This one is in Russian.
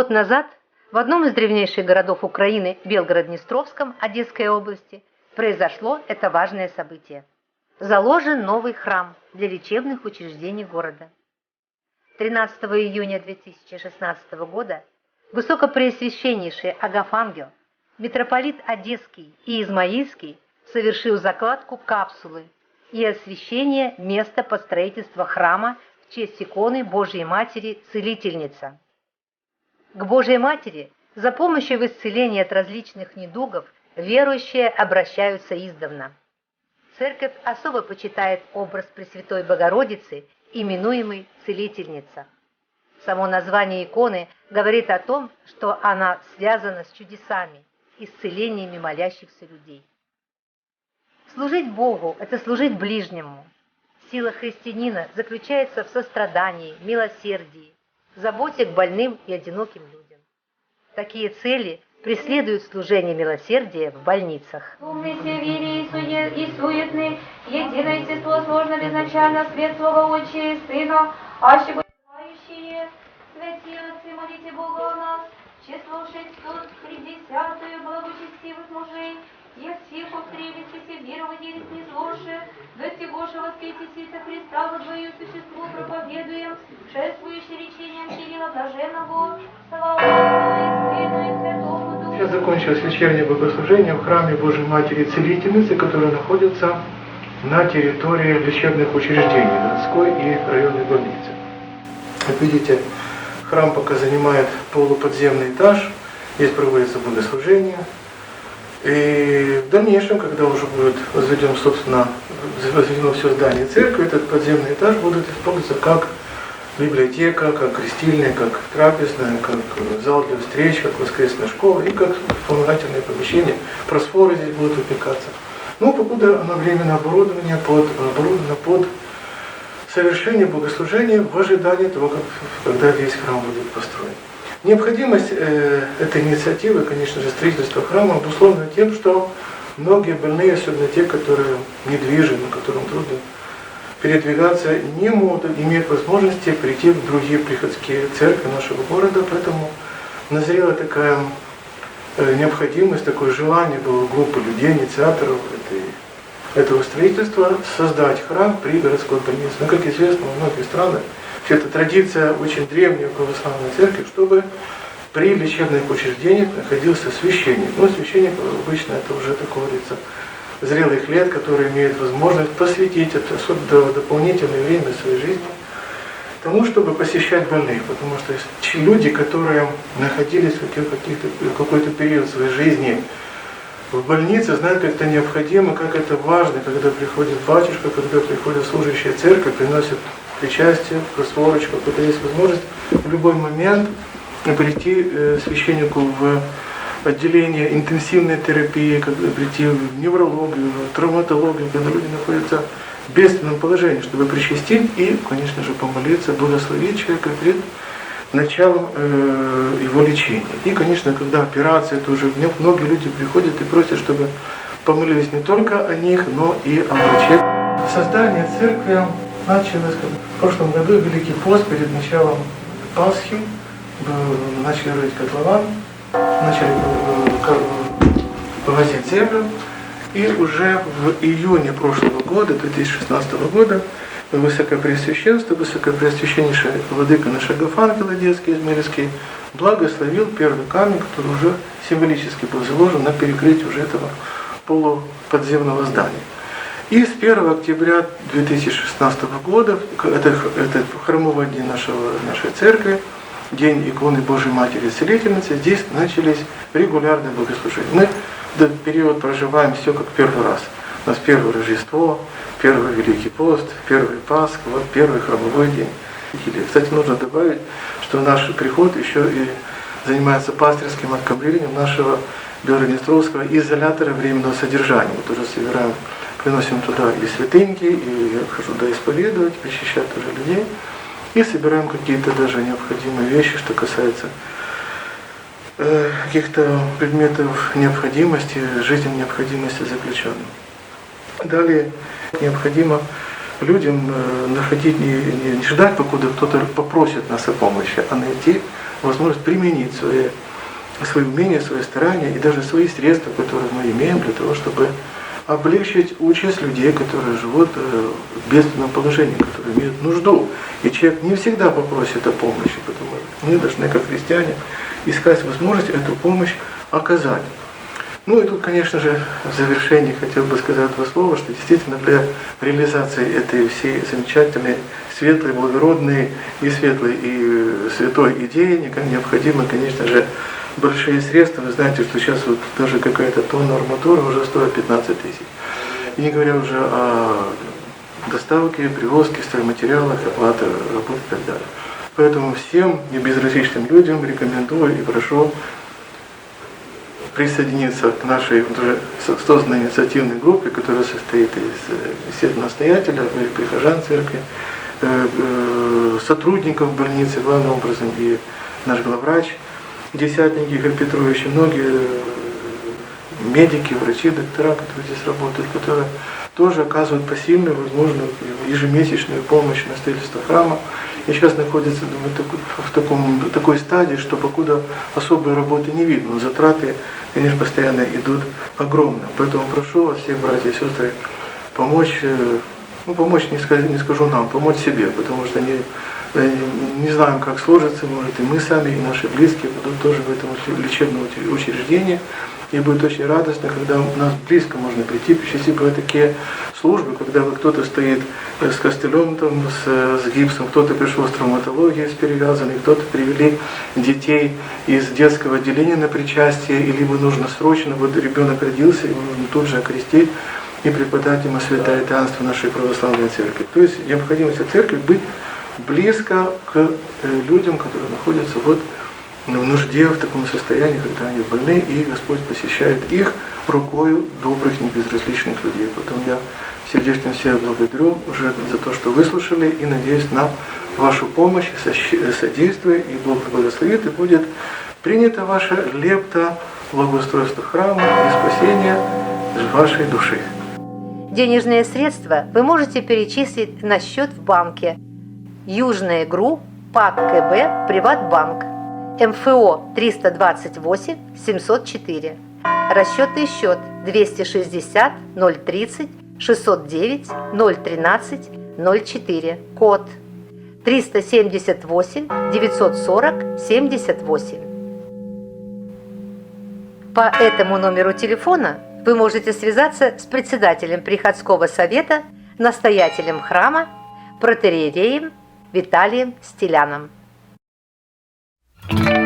Год назад в одном из древнейших городов Украины, Белгород-Днестровском, Одесской области, произошло это важное событие. Заложен новый храм для лечебных учреждений города. 13 июня 2016 года Высокопреосвященнейший Агафангел, митрополит Одесский и Измаильский совершил закладку капсулы и освящение места под строительство храма в честь иконы Божьей Матери Целительница. К Божьей Матери за помощью в исцелении от различных недугов верующие обращаются издавна. Церковь особо почитает образ Пресвятой Богородицы, именуемый Целительница. Само название иконы говорит о том, что она связана с чудесами, исцелениями молящихся людей. Служить Богу – это служить ближнему. Сила христианина заключается в сострадании, милосердии, заботе к больным и одиноким людям. Такие цели преследуют служение милосердия в больницах. Все вере и, и суетный, единое естество сложно безначально, свет слова Отче и Сына, аще бывающие, святые отцы, молите Бога о нас, число 650 благочестивых мужей, я всех и все веровать и не слушая, до сего воскресите Христа во двое существу проповедуем, шествующий речением Кирилла Блаженного, слава и Сыну и Святому Духу. Сейчас закончилось вечернее богослужение в храме Божьей Матери Целительницы, который находится на территории лечебных учреждений городской и районной больницы. Как видите, храм пока занимает полуподземный этаж, здесь проводится богослужение. И в дальнейшем, когда уже будет возведен, собственно, возведено все здание церкви, этот подземный этаж будет использоваться как библиотека, как крестильная, как трапезная, как зал для встреч, как воскресная школа и как вспомогательное помещение. Просфоры здесь будут выпекаться. Но покуда оно временно оборудование под, оборудовано под совершение богослужения в ожидании того, как, когда весь храм будет построен. Необходимость э, этой инициативы, конечно же, строительства храма обусловлена тем, что многие больные, особенно те, которые недвижимы, которым трудно передвигаться, не могут, имеют возможности прийти в другие приходские церкви нашего города, поэтому назрела такая э, необходимость, такое желание было группы людей, инициаторов этой, этого строительства создать храм при городской больнице. Но, как известно, во многих странах это традиция очень древняя православной церкви, чтобы при лечебных учреждениях находился священник. Ну, священник обычно это уже, так говорится, зрелых лет, который имеет возможность посвятить это особенно дополнительное время своей жизни тому, чтобы посещать больных, потому что люди, которые находились в какой-то период своей жизни в больнице, знают, как это необходимо, как это важно, когда приходит батюшка, когда приходит служащая церковь, приносит причастие, просворочку, когда есть возможность в любой момент прийти э, священнику в отделение интенсивной терапии, когда прийти в неврологию, в травматологию, когда люди находятся в бедственном положении, чтобы причастить и, конечно же, помолиться, благословить человека перед началом э, его лечения. И, конечно, когда операция, то уже многие люди приходят и просят, чтобы помолились не только о них, но и о враче. Создание церкви началось в прошлом году, Великий пост перед началом Пасхи, начали рыть котлован, начали вывозить землю, и уже в июне прошлого года, 2016 года, Высокопреосвященство, Высокопреосвященнейший Владыка наш Агафангел Одесский, Измельский, благословил первый камень, который уже символически был заложен на перекрытие уже этого полуподземного здания. И с 1 октября 2016 года, это, это храмовый день нашего, нашей церкви, День иконы Божьей Матери Целительницы, здесь начались регулярные богослужения. Мы этот период проживаем все как первый раз. У нас первое Рождество, первый Великий пост, первый Пасх, вот первый храмовой день. Кстати, нужно добавить, что наш приход еще и занимается пастырским откормлением нашего Белороднестровского изолятора временного содержания. Мы тоже собираем, приносим туда и святыньки, и я хожу туда исповедовать, причащать тоже людей и собираем какие-то даже необходимые вещи, что касается э, каких-то предметов необходимости, жизненной необходимости заключенных. Далее необходимо людям э, находить, не, не- не ждать, покуда кто-то попросит нас о помощи, а найти возможность применить свои, свои умения, свои старания и даже свои средства, которые мы имеем для того, чтобы облегчить участь людей, которые живут э, в бедственном положении, которые имеют нужду. И человек не всегда попросит о помощи, поэтому мы должны, как христиане, искать возможность эту помощь оказать. Ну и тут, конечно же, в завершении хотел бы сказать два слова, что действительно для реализации этой всей замечательной, светлой, благородной и светлой и э, святой идеи необходимо, конечно же, большие средства. Вы знаете, что сейчас вот даже какая-то тонна арматуры уже стоит 15 тысяч. И не говоря уже о доставке, привозке стройматериалов, оплаты работы и так далее. Поэтому всем небезразличным людям рекомендую и прошу присоединиться к нашей уже со- созданной инициативной группе, которая состоит из настоятеля, э, прихожан церкви, э, э, сотрудников больницы, главным образом и наш главврач, десятник Игорь Петрович, многие э, медики, врачи, доктора, которые здесь работают, которые тоже оказывают посильную, возможно, ежемесячную помощь на строительство храма. И сейчас находится думаю, в таком, такой стадии, что покуда особой работы не видно, но затраты, конечно, постоянно идут огромные. Поэтому прошу вас, всех братья и сестры, помочь, э, ну, помочь не скажу, не скажу нам, помочь себе, потому что э, не знаем, как сложится, может, и мы сами, и наши близкие будут тоже в этом лечебном учреждении. И будет очень радостно, когда у нас близко можно прийти, если бывают такие службы, когда кто-то стоит э, с костылем, там, с, э, с гипсом, кто-то пришел с травматологией, с перевязанной, кто-то привели детей из детского отделения на причастие, и либо нужно срочно, вот ребенок родился, его нужно тут же окрестить и преподать ему святое таинство нашей православной церкви. То есть необходимость церкви быть близко к э, людям, которые находятся вот в нужде, в таком состоянии, когда они больны, и Господь посещает их рукою добрых, небезразличных людей. Поэтому я сердечно всех благодарю уже за то, что выслушали, и надеюсь на вашу помощь, содействие, и Бог благословит, и будет принята ваша лепта благоустройства храма и спасения вашей души. Денежные средства вы можете перечислить на счет в банке Южная ГРУ, ПАК КБ, Приватбанк, МФО 328 704. Расчетный счет 260 030 609 013 04. Код 378 940 78. По этому номеру телефона вы можете связаться с председателем приходского совета, настоятелем храма, протериереем Виталием Стеляном. Thank you.